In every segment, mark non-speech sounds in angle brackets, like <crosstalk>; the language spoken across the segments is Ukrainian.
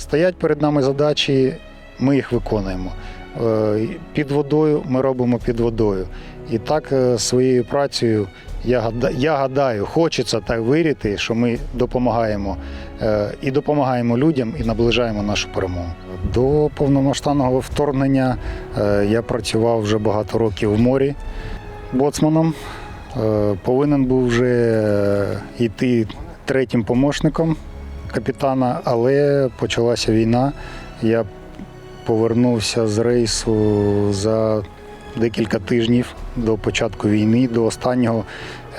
Стоять перед нами задачі, ми їх виконуємо. Е, Під водою ми робимо під водою. І так е, своєю працею я, гада- я гадаю, хочеться так вірити, що ми допомагаємо е, і допомагаємо людям, і наближаємо нашу перемогу. До повномасштабного вторгнення я працював вже багато років в морі боцманом. Повинен був вже йти третім помощником капітана, але почалася війна. Я повернувся з рейсу за декілька тижнів до початку війни, до останнього.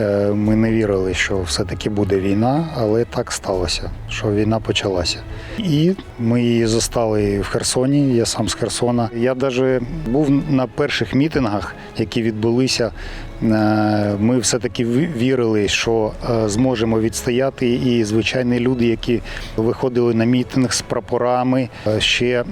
Е, Ми не вірили, що все-таки буде війна, але так сталося, що війна почалася. І ми її застали в Херсоні. Я сам з Херсона. Я навіть був на перших мітингах, які відбулися. Е, Ми все-таки вірили, що е, зможемо відстояти. І звичайні люди, які виходили на мітинг з прапорами, ще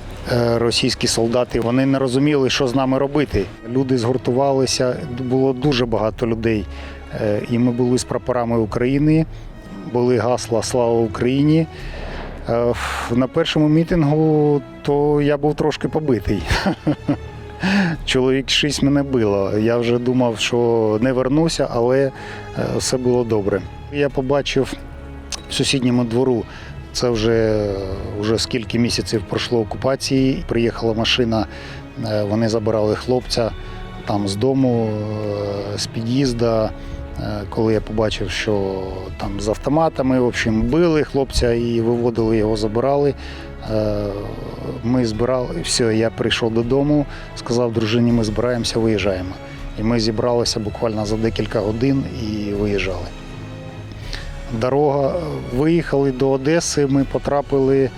російські солдати, вони не розуміли, що з нами робити. Люди згуртувалися, було дуже багато людей. Е, І ми були з прапорами України, були гасла Слава Україні. Е, На першому мітингу то я був трошки побитий. <laughs> Чоловік шість мене било. Я вже думав, що не вернуся, але е, все було добре. Я побачив в сусідньому двору. Це вже, вже скільки місяців пройшло окупації. Приїхала машина, вони забирали хлопця там з дому, з під'їзда. Е, Коли я побачив, що там з автоматами в общем, били хлопця і виводили його, забирали. Е, Ми збирали, все, я прийшов додому, сказав дружині, ми збираємося, виїжджаємо. І ми зібралися буквально за декілька годин і виїжджали. Дорога, виїхали до Одеси, ми потрапили.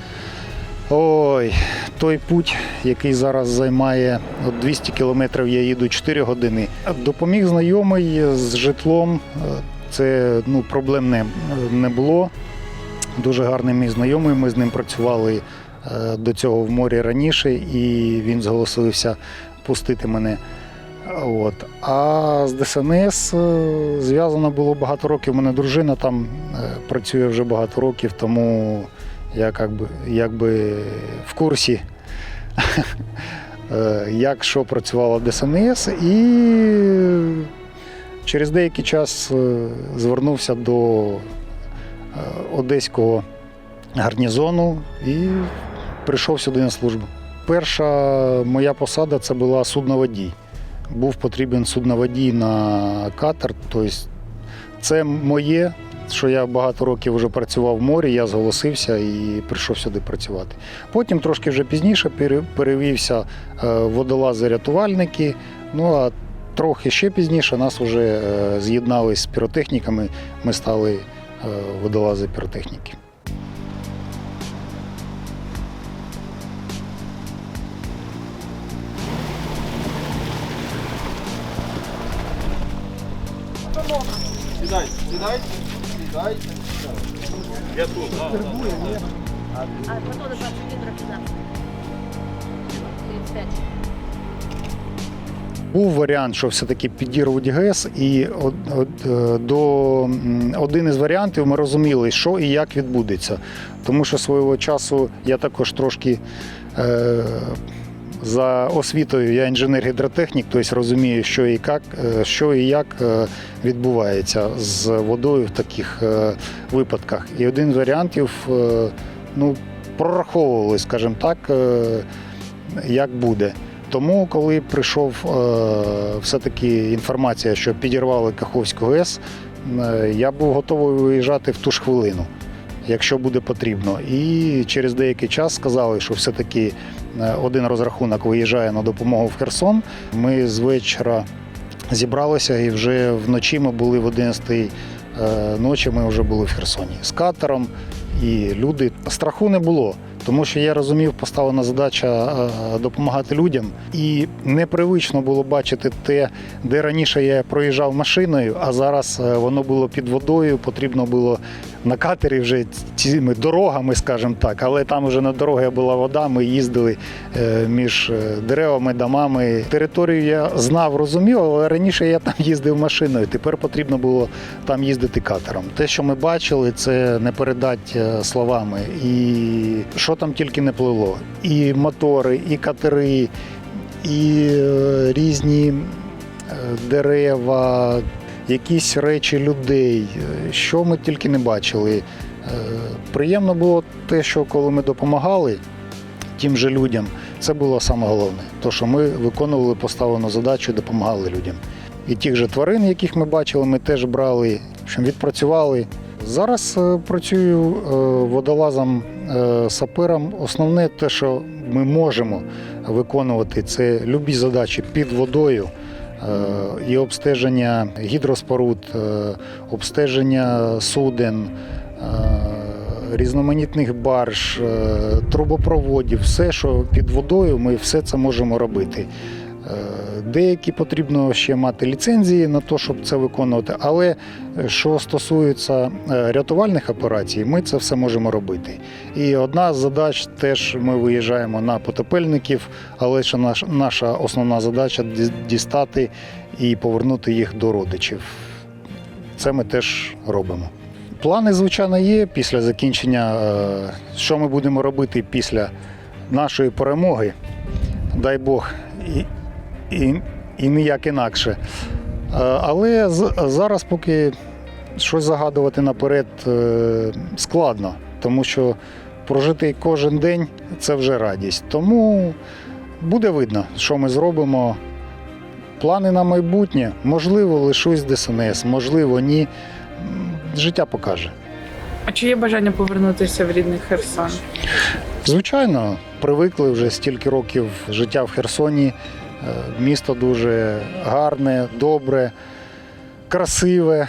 Ой, той путь, який зараз займає от 200 кілометрів, я їду 4 години. Допоміг знайомий з житлом. Е, Це ну, проблем не, не було. Дуже гарний мій знайомий. Ми з ним працювали е, до цього в морі раніше, і він зголосився пустити мене. От. А з ДСНС е, зв'язано було багато років. У мене дружина там працює вже багато років, тому я як би, якби в курсі, <laughs> як що працювала ДСНС, і через деякий час е, звернувся до е, одеського гарнізону і прийшов сюди на службу. Перша моя посада це була судноводій. Був потрібен судноводій на катер. Тобто це моє, що я багато років вже працював в морі, я зголосився і прийшов сюди працювати. Потім трошки вже пізніше перевівся е, водолази-рятувальники. Ну а трохи ще пізніше нас вже е, з'єднали з піротехніками, ми стали е, водолази-піротехніки. Сідайте, сідайте, сідайте. Я тут, так. А потом 21 дробь 15. 35. Був варіант, що все-таки підірвуть ГЕС, і е, до один із варіантів ми розуміли, що і як відбудеться. Тому що свого часу я також трошки е, за освітою, я інженер-гідротехнік, тобто розумію, що і як, е, що і як е, відбувається з водою в таких е, випадках. І один з варіантів ну, прораховували, скажімо так, як буде. Тому, коли прийшов все-таки інформація, що підірвали Каховську ГЕС, я був готовий виїжджати в ту ж хвилину, якщо буде потрібно. І через деякий час сказали, що все-таки один розрахунок виїжджає на допомогу в Херсон. Ми з вечора зібралися і вже вночі ми були в 11 е, ночі. Ми вже були в Херсоні з катером. І люди страху не було, тому що я розумів, поставлена задача е, допомагати людям. І непривично було бачити те, де раніше я проїжджав машиною, а зараз е, воно було під водою. Потрібно було на катері вже цими дорогами, скажімо так, але там вже на дорогі була вода, ми їздили е, між е, деревами, домами. Територію я знав, розумів, але раніше я там їздив машиною. Тепер потрібно було там їздити катером. Те, що ми бачили, це не передати е, словами. І що там тільки не плило. І мотори, і катери, і різні дерева, якісь речі людей, е, що ми тільки не бачили. Е, Приємно було те, що коли ми допомагали тим же людям, це було саме головне. То, що ми виконували поставлену задачу допомагали людям. І тих же тварин, яких ми бачили, ми теж брали, що відпрацювали. Зараз е, працюю водолазом сапером. Основне те, що ми можемо виконувати, це любі задачі під водою. Е, І обстеження гідроспоруд, е, обстеження суден, е, різноманітних барж, трубопроводів, все, що під водою, ми все це можемо робити. Е, Деякі потрібно ще мати ліцензії на те, щоб це виконувати. Але е, що стосується е, рятувальних операцій, ми це все можемо робити. І одна з задач теж ми виїжджаємо на потопельників, але ще наш, наша основна задача дістати і повернути їх до родичів. Це ми теж робимо. Плани, звичайно, є після закінчення, що ми будемо робити після нашої перемоги. Дай Бог, і, і, ніяк інакше. Е, Але зараз поки щось загадувати наперед е, складно, тому що прожити кожен день це вже радість. Тому буде видно, що ми зробимо. Плани на майбутнє, можливо, лишусь ДСНС, можливо, ні. Життя покаже. А чи є бажання повернутися в рідний Херсон? Звичайно, привикли вже стільки років життя в Херсоні. Е, Місто дуже гарне, добре, красиве.